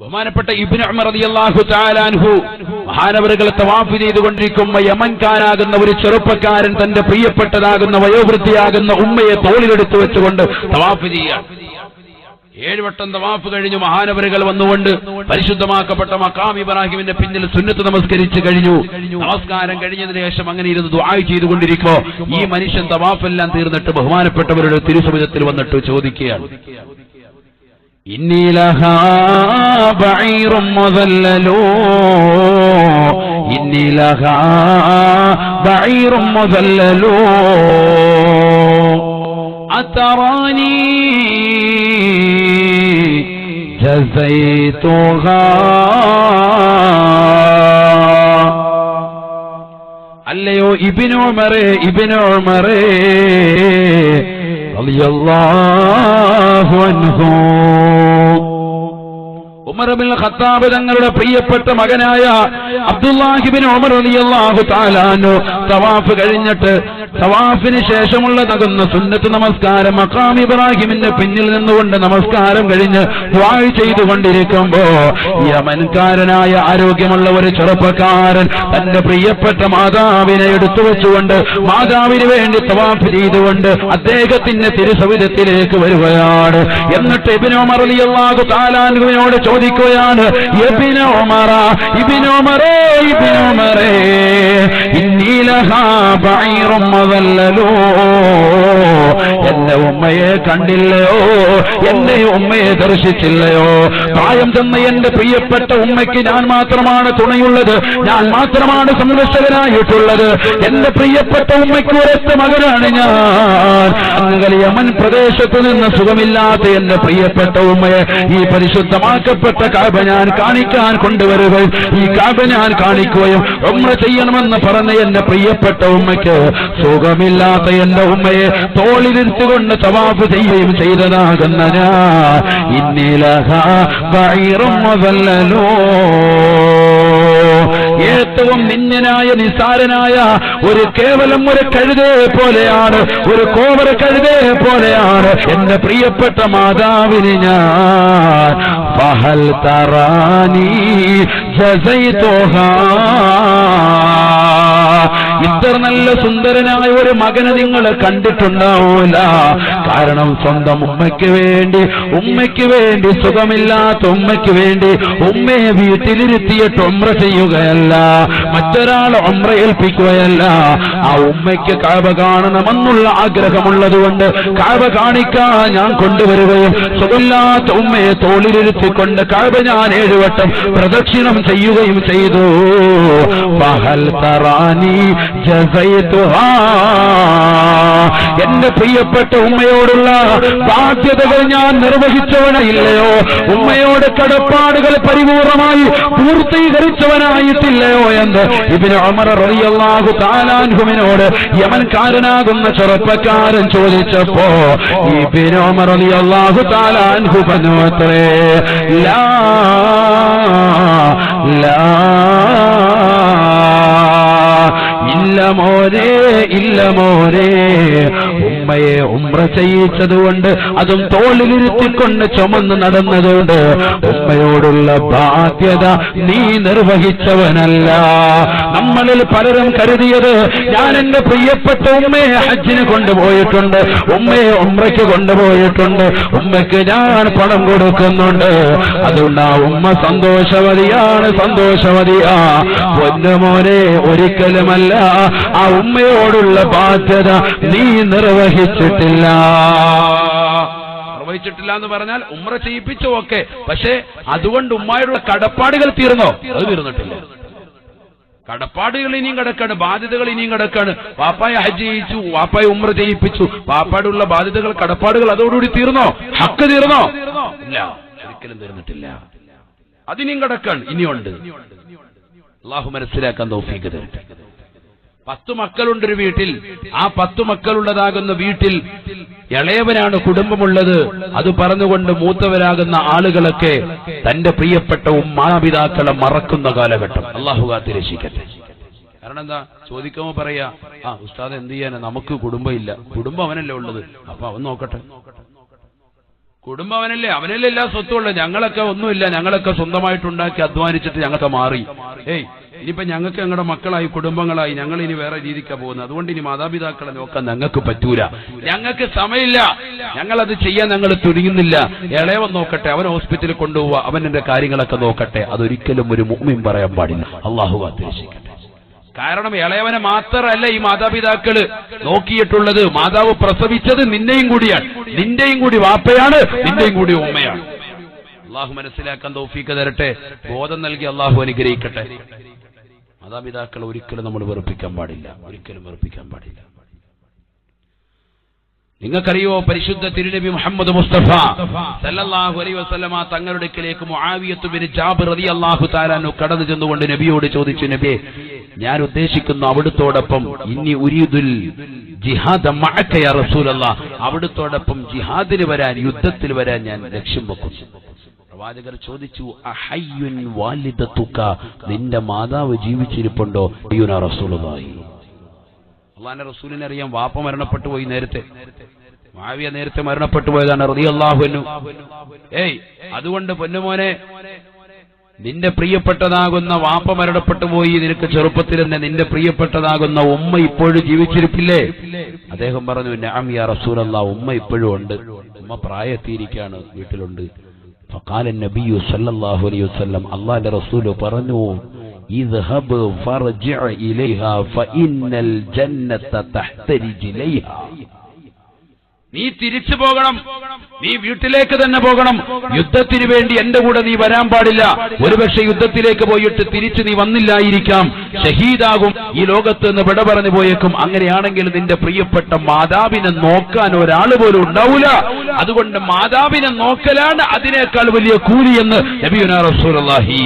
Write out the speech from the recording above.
ബഹുമാനപ്പെട്ട തആല അൻഹു മഹാനവറുകൾ തവാഫ് ചെയ്തുകൊണ്ടിരിക്കുമ്പോ യമൻകാരാകുന്ന ഒരു ചെറുപ്പക്കാരൻ തന്റെ പ്രിയപ്പെട്ടതാകുന്ന വയോവൃത്തിയാകുന്ന ഉമ്മയെ തോളിലെടുത്തു വെച്ചുകൊണ്ട് തവാഫ് ചെയ്യാൻ. ഏഴുവട്ടം തവാഫ് കഴിഞ്ഞു മഹാനവറുകൾ വന്നുകൊണ്ട് പരിശുദ്ധമാക്കപ്പെട്ട മക്കാം ഇബ്രാഹിമിന്റെ പിന്നിൽ സുന്നത്ത് നമസ്കരിച്ച് കഴിഞ്ഞു. നമസ്കാരം കഴിഞ്ഞതിന് ശേഷം അങ്ങനെ ഇരുന്ന് ദ്വായ് ചെയ്തുകൊണ്ടിരിക്കുമോ ഈ മനുഷ്യൻ തവാഫെല്ലാം തീർന്നിട്ട് ബഹുമാനപ്പെട്ടവരുടെ തിരുസവിധത്തിൽ വന്നിട്ട് ചോദിക്കുകയാണ്. إني لها بعير مذلل إني لها بعير مذلل أتراني جزيتها അല്ലയോ ഇബിനു ഉമറേ ഇബിനു ഉമറേ റളിയല്ലാഹു അൻഹു. ഉമർ ബിൻ ഖത്താബ് തങ്ങളുടെ പ്രിയപ്പെട്ട മകനായ അബ്ദുല്ലാഹിബിൻ ഉമർ റളിയല്ലാഹു തആല അൻഹു തവാഫ് കഴിഞ്ഞിട്ട് തവാഫിന് ശേഷമുള്ള തകുന്ന സുന്നത്ത് നമസ്കാരം മഖാം ഇബ്രാഹിമിന്റെ പിന്നിൽ നിന്നുകൊണ്ട് നമസ്കാരം കഴിഞ്ഞ് വായ് ചെയ്തുകൊണ്ടിരിക്കുമ്പോ യമൻകാരനായ ആരോഗ്യമുള്ള ഒരു ചെറുപ്പക്കാരൻ തന്റെ പ്രിയപ്പെട്ട മാതാവിനെ എടുത്തു വെച്ചുകൊണ്ട് മാതാവിന് വേണ്ടി തവാഫ് ചെയ്തുകൊണ്ട് അദ്ദേഹത്തിന്റെ തിരുസവിധത്തിലേക്ക് വരികയാണ്. എന്നിട്ട് ഇബിനോമർ അലിയല്ലാഹു താലാൻകുവിനോട് ചോദിക്കുകയാണ് ഇബിനോമറ മദല്ലലോ എന്റെ ഉമ്മയെ കണ്ടില്ലയോ? എന്നെ ഉമ്മയെ ദർശിച്ചില്ലയോ? പ്രായം ചെന്ന എന്റെ പ്രിയപ്പെട്ട ഉമ്മയ്ക്ക് ഞാൻ മാത്രമാണ് തുണയുള്ളത്. ഞാൻ മാത്രമാണ് സംരക്ഷകനായിട്ടുള്ളത്. എന്റെ പ്രിയപ്പെട്ട ഉമ്മയ്ക്ക് ഒരൊറ്റ മകനാണ് ഞാൻ. അങ്ങനെ യമൻ പ്രദേശത്ത് നിന്ന് സുഖമില്ലാത്ത എന്റെ പ്രിയപ്പെട്ട ഉമ്മയെ ഈ പരിശുദ്ധമാക്കപ്പെട്ട കാബ ഞാൻ കാണിക്കാൻ കൊണ്ടുവരുകയും ഈ കാബ ഞാൻ കാണിക്കുകയും ഉമ്മ ചെയ്യണമെന്ന് പറഞ്ഞ എന്റെ പ്രിയപ്പെട്ട ഉമ്മയ്ക്ക് സുഖമില്ലാത്ത എന്റെ ഉമ്മയെ തോളിലിരുത്തുകൊണ്ട് തവാഫ് ചെയ്യുകയും ചെയ്തതാകുന്ന ഞാൻ ഇന്നിലഹ ഏറ്റവും നിന്യനായ നിസാരനായ ഒരു കേവലം ഒരു കഴുതേ പോലെയാണ് ഒരു കോവര കഴുതേ പോലെയാണ് എന്റെ പ്രിയപ്പെട്ട മാതാവിന് ഞാൻ. ഫഹൽ തറാനി ഇത്ര നല്ല സുന്ദരനായ ഒരു മകനെ നിങ്ങൾ കണ്ടിട്ടുണ്ടാവൂല. കാരണം സ്വന്തം ഉമ്മയ്ക്ക് വേണ്ടി ഉമ്മയ്ക്ക് വേണ്ടി സുഖമില്ലാത്ത ഉമ്മയ്ക്ക് വേണ്ടി ഉമ്മയെ വീട്ടിലിരുത്തിയിട്ട് ഉമ്ര ചെയ്യുകയല്ല. മറ്റൊരാൾ ഉമ്ര ഏൽപ്പിക്കുകയല്ല. ആ ഉമ്മയ്ക്ക് കാവ കാണണമെന്നുള്ള ആഗ്രഹമുള്ളത് കൊണ്ട് കാവ കാണിക്കാൻ ഞാൻ കൊണ്ടുവരികയും സുഖമില്ലാത്ത ഉമ്മയെ തോളിലിരുത്തിക്കൊണ്ട് കാവ ഞാൻ ഏഴുവട്ടം പ്രദക്ഷിണം ചെയ്യുകയും ചെയ്തു. പഹൽ തറാനി എന്റെ പ്രിയപ്പെട്ട ഉമ്മയോടുള്ള ബാധ്യതകൾ ഞാൻ നിർവഹിച്ചവനയില്ലയോ? ഉമ്മയോട് കടപ്പാടുകൾ പരിപൂർണമായി പൂർത്തീകരിച്ചവനായിട്ടില്ലയോ എന്ന് ഇബിന് അമർ റളിയല്ലാഹു താലാൻഹുവിനോട് യമൻകാരനാകുന്ന ചെറുപ്പക്കാരൻ ചോദിച്ചപ്പോ ഇബിന് അമർ റളിയല്ലാഹു താലാൻഹു പനോത്രേ ലാ ലാ ഉമ്ര ചെയ്യിച്ചതുകൊണ്ട് അതും തോളിലിരുത്തിക്കൊണ്ട് ചുമന്ന് നടന്നതുകൊണ്ട് ഉമ്മയോടുള്ള ബാധ്യത നീ നിർവഹിച്ചവനല്ല. നമ്മളിൽ പലരും കരുതിയത് ഞാൻ എന്റെ പ്രിയപ്പെട്ട ഉമ്മയെ ഹജ്ജിന് കൊണ്ടുപോയിട്ടുണ്ട് ഉമ്മയെ ഉമ്രയ്ക്ക് കൊണ്ടുപോയിട്ടുണ്ട് ഉമ്മയ്ക്ക് ഞാൻ പണം കൊടുക്കുന്നുണ്ട്. അതുകൊണ്ട് ആ ഉമ്മ സന്തോഷവതിയാണ് സന്തോഷവതിയാ. പൊന്നുമോനെ ഒരിക്കലുമല്ല. ആ ഉമ്മയോടുള്ള ബാധ്യത നീ നിർവഹിച്ചിട്ടില്ല. നിർവഹിച്ചിട്ടില്ല എന്ന് പറഞ്ഞാൽ ഉമ്ര ചെയ്യിപ്പിച്ചു ഒക്കെ പക്ഷേ അതുകൊണ്ട് ഉമ്മായിട്ടുള്ള കടപ്പാടുകൾ തീർന്നോ? അത് തീർന്നിട്ടില്ല. കടപ്പാടുകൾ ഇനിയും കിടക്കാണ് ബാധ്യതകൾ ഇനിയും കിടക്കാണ്. പാപ്പായ ഹജ്ജ് ചെയ്യിച്ചു പാപ്പായ ഉമ്ര ചെയ്യിപ്പിച്ചു. വാപ്പാടുള്ള ബാധ്യതകൾ കടപ്പാടുകൾ അതോടുകൂടി തീർന്നോ? ഹക്ക് തീർന്നോ? ഇല്ല. ഒരിക്കലും തീർന്നിട്ടില്ല. അതിനിയും കിടക്കാണ് ഇനിയുണ്ട്. അള്ളാഹു മനസ്സിലാക്കാൻ തോഫീക്ക് തരട്ടെ. പത്തു മക്കളുണ്ട് ഒരു വീട്ടിൽ. ആ പത്തു മക്കളുള്ളതാകുന്ന വീട്ടിൽ ഇളയവനാണ് കുടുംബമുള്ളത്. അത് പറഞ്ഞുകൊണ്ട് മൂത്തവരാകുന്ന ആളുകളൊക്കെ തന്റെ പ്രിയപ്പെട്ട മാതാപിതാക്കളെ മറക്കുന്ന കാലഘട്ടം. അള്ളാഹു കാത്തിരക്ഷിക്കട്ടെ. കാരണം എന്താ? ചോദിക്കുമ്പോ പറയാ ആ ഉസ്താദ് എന്ത് ചെയ്യാനാ? നമുക്ക് കുടുംബമില്ല. കുടുംബം അവനല്ലേ ഉള്ളത്. അപ്പൊ അവൻ നോക്കട്ടെ. കുടുംബം അവനല്ലേ അവനല്ലേ എല്ലാ സ്വത്തും ഉള്ളത്. ഞങ്ങളൊക്കെ ഒന്നുമില്ല. ഞങ്ങളൊക്കെ സ്വന്തമായിട്ടുണ്ടാക്കി അധ്വാനിച്ചിട്ട് ഞങ്ങൾക്ക് മാറി. ഏയ് ഇനിയിപ്പോ ഞങ്ങൾക്ക് ഞങ്ങളുടെ മക്കളായി കുടുംബങ്ങളായി ഞങ്ങൾ ഇനി വേറെ രീതിക്കാണ് പോകുന്നത്. അതുകൊണ്ട് ഇനി മാതാപിതാക്കളെ നോക്കാൻ ഞങ്ങൾക്ക് പറ്റൂല. ഞങ്ങൾക്ക് സമയമില്ല. ഞങ്ങളത് ചെയ്യാൻ ഞങ്ങൾ തുനിയുന്നില്ല. ഇളയവൻ നോക്കട്ടെ അവൻ ഹോസ്പിറ്റലിൽ കൊണ്ടുപോവുക അവൻ എന്റെ കാര്യങ്ങളൊക്കെ നോക്കട്ടെ. അതൊരിക്കലും ഒരു മുമ്മിൻ പറയാൻ പാടില്ല. അള്ളാഹു അദ്ദേശിക്കട്ടെ കാരണം ഇളയവനെ മാത്രമല്ല ഈ മാതാപിതാക്കൾ നോക്കിയിട്ടുള്ളത്. മാതാവ് പ്രസവിച്ചത് നിന്നെയും കൂടിയാണ്. നിന്റെയും കൂടി വാപ്പയാണ് നിന്റെയും കൂടി ഉമ്മയാണ്. അള്ളാഹു മനസ്സിലാക്കാൻ തോഫീക്ക് തരട്ടെ. ബോധം നൽകി അള്ളാഹു അനുഗ്രഹിക്കട്ടെ. മാതാപിതാക്കളെ ഒരിക്കലും നമ്മൾ വെറുപ്പിക്കാൻ പാടില്ല. ഒരിക്കലും വെറുപ്പിക്കാൻ പാടില്ല. നിങ്ങൾക്കറിയോ പരിശുദ്ധ തിരുനബി മുഹമ്മദ് മുസ്തഫ സല്ലല്ലാഹു അലൈഹി വസല്ലമ തങ്ങളുടെ അടുക്കലേക്ക് മുആവിയത്ത് ബിൻ ജാബിർ റളിയല്ലാഹു തആലാനു കടന്നു ചെന്നുകൊണ്ട് നബിയോട് ചോദിച്ചു നബിയെ ഞാൻ ഉദ്ദേശിക്കുന്നു അവിടുത്തോടൊപ്പം ഇനി ഉരീദുൽ ജിഹാദ മഅക യാ റസൂലല്ലാഹ് അവിടുത്തോടൊപ്പം ജിഹാദിന് വരാൻ യുദ്ധത്തിൽ വരാൻ ഞാൻ ലക്ഷ്യം വെക്കുന്നു. പ്രവാചകർ ചോദിച്ചു അഹയ്യുൻ വാലിദതുക നിന്റെ മാതാവ് ജീവിച്ചിരിപ്പുണ്ടോ? അയ്യുന റസൂലുള്ളാഹി. അള്ളാന്റെ റസൂലിനെ അറിയാം വാപ്പ മരണപ്പെട്ടു പോയി നേരത്തെ. മാവിയ നേരത്തെ മരണപ്പെട്ടു പോയതാണ് റളിയല്ലാഹുവിനു ഏയ് അതുകൊണ്ട് പൊന്നുമോനെ നിന്റെ പ്രിയപ്പെട്ടതാകുന്ന വാപ്പ മരണപ്പെട്ടു പോയി നിനക്ക് ചെറുപ്പത്തിൽ തന്നെ നിന്റെ പ്രിയപ്പെട്ടതാകുന്ന ഉമ്മ ഇപ്പോഴും ജീവിച്ചിരിപ്പില്ലേ? അദ്ദേഹം പറഞ്ഞു നഅം യാ റസൂലല്ലാ ഉമ്മ ഇപ്പോഴും ഉണ്ട്. ഉമ്മ പ്രായത്തിയിരിക്കാണ് വീട്ടിലുണ്ട്. فقال النبي صلى الله عليه وسلم الله رسول പറഞ്ഞു اذهب فارجع إليها فإن الجنة تحت رجليها നീ തിരിച്ചു പോകണം. നീ വീട്ടിലേക്ക് തന്നെ പോകണം. യുദ്ധത്തിന് വേണ്ടി എന്റെ കൂടെ നീ വരാൻ പാടില്ല. ഒരുപക്ഷെ യുദ്ധത്തിലേക്ക് പോയിട്ട് തിരിച്ചു നീ വന്നില്ലായിരിക്കാം. ഷഹീദാകും ഈ ലോകത്ത് നിന്ന് വിട പറഞ്ഞു പോയേക്കും. അങ്ങനെയാണെങ്കിൽ നിന്റെ പ്രിയപ്പെട്ട മാതാവിനെ നോക്കാൻ ഒരാൾ പോലും ഉണ്ടാവൂല. അതുകൊണ്ട് മാതാവിനെ നോക്കലാണ് അതിനേക്കാൾ വലിയ കൂലിയെന്ന് നബിയുനാ റസൂലുള്ളാഹി.